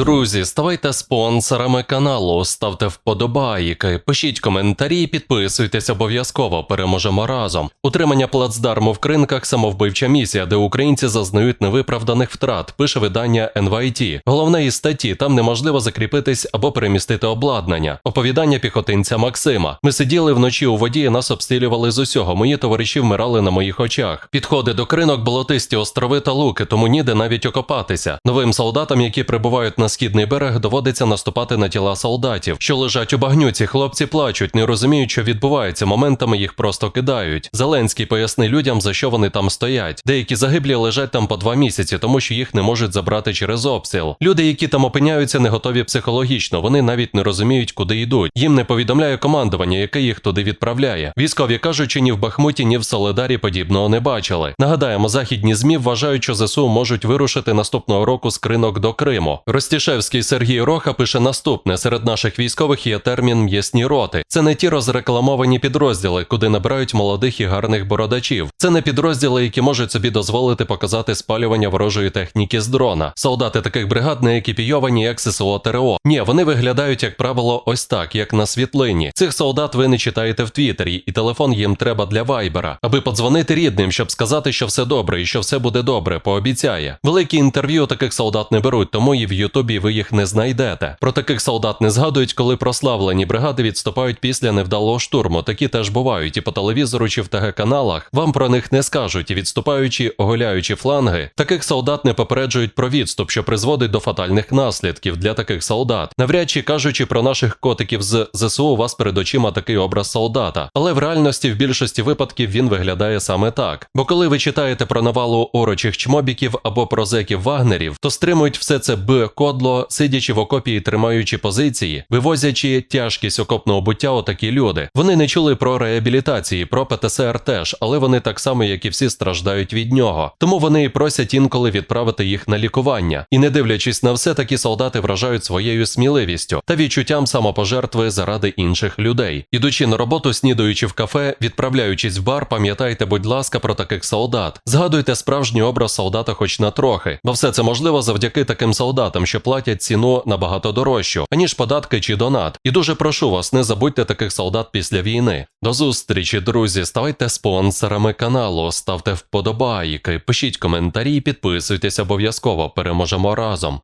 Друзі, ставайте спонсорами каналу, ставте вподобайки, пишіть коментарі, підписуйтесь обов'язково. Переможемо разом. Утримання плацдарму в кринках самовбивча місія, де українці зазнають невиправданих втрат. Пише видання NYT. Головне із статті там неможливо закріпитись або перемістити обладнання. Оповідання піхотинця Максима. Ми сиділи вночі у воді, і нас обстрілювали з усього. Мої товариші вмирали на моїх очах. Підходи до кринок болотисті острови та луки, тому ніде навіть окопатися. Новим солдатам, які прибувають на східний берег, доводиться наступати на тіла солдатів, що лежать у багнюці. Хлопці плачуть, не розуміють, що відбувається. Моментами їх просто кидають. Зеленський поясни людям, за що вони там стоять. Деякі загиблі лежать там по два місяці, тому що їх не можуть забрати через обстріл. Люди, які там опиняються, не готові психологічно. Вони навіть не розуміють, куди йдуть. Їм не повідомляє командування, яке їх туди відправляє. Військові кажуть, ні в Бахмуті, ні в Соледарі подібного не бачили. Нагадаємо, західні змі вважають, що ЗСУ можуть вирушити наступного року з кринок до Криму. Ростішевський Сергій Роха пише наступне: серед наших військових є термін м'ясні роти. Це не ті розрекламовані підрозділи, куди набирають молодих і гарних бородачів. Це не підрозділи, які можуть собі дозволити показати спалювання ворожої техніки з дрона. Солдати таких бригад не екіпійовані, як ССО ТРО. Ні, вони виглядають, як правило, ось так, як на світлині. Цих солдат ви не читаєте в Твіттері, і телефон їм треба для вайбера, аби подзвонити рідним, щоб сказати, що все добре і що все буде добре, пообіцяє. Великі інтерв'ю таких солдат не беруть, тому і в Ютубі ви їх не знайдете. Про таких солдат не згадують, коли прославлені бригади відступають після невдалого штурму. Такі теж бувають, і по телевізору чи в ТГ каналах вам про них не скажуть, і відступаючи, оголяючи фланги, таких солдат не попереджують про відступ, що призводить до фатальних наслідків для таких солдат. Навряд чи кажучи про наших котиків з ЗСУ, у вас перед очима такий образ солдата. Але в реальності в більшості випадків він виглядає саме так. Бо коли ви читаєте про навалу орочих чмобіків або про зеків вагнерів, то стримують все це б кодло, сидячи в окопі і тримаючи позиції, вивозячи тяжкість окопного буття отакі люди. Вони не чули про реабілітації, про ПТСР теж, але вони так само, як і всі, страждають від нього. Тому вони і просять інколи відправити їх на лікування. І не дивлячись на все, такі солдати вражають своєю сміливістю та відчуттям самопожертви заради інших людей. Ідучи на роботу, снідаючи в кафе, відправляючись в бар, пам'ятайте, будь ласка, про таких солдат. Згадуйте справжній образ солдата, хоч на трохи, бо все це можливо завдяки таким солдатам, що платять ціну набагато дорожчу, аніж податки чи донат. І дуже прошу вас, не забудьте таких солдат після війни. До зустрічі, друзі. Ставайте спонсорами каналу, ставте вподобайки, пишіть коментарі, підписуйтесь обов'язково. Переможемо разом.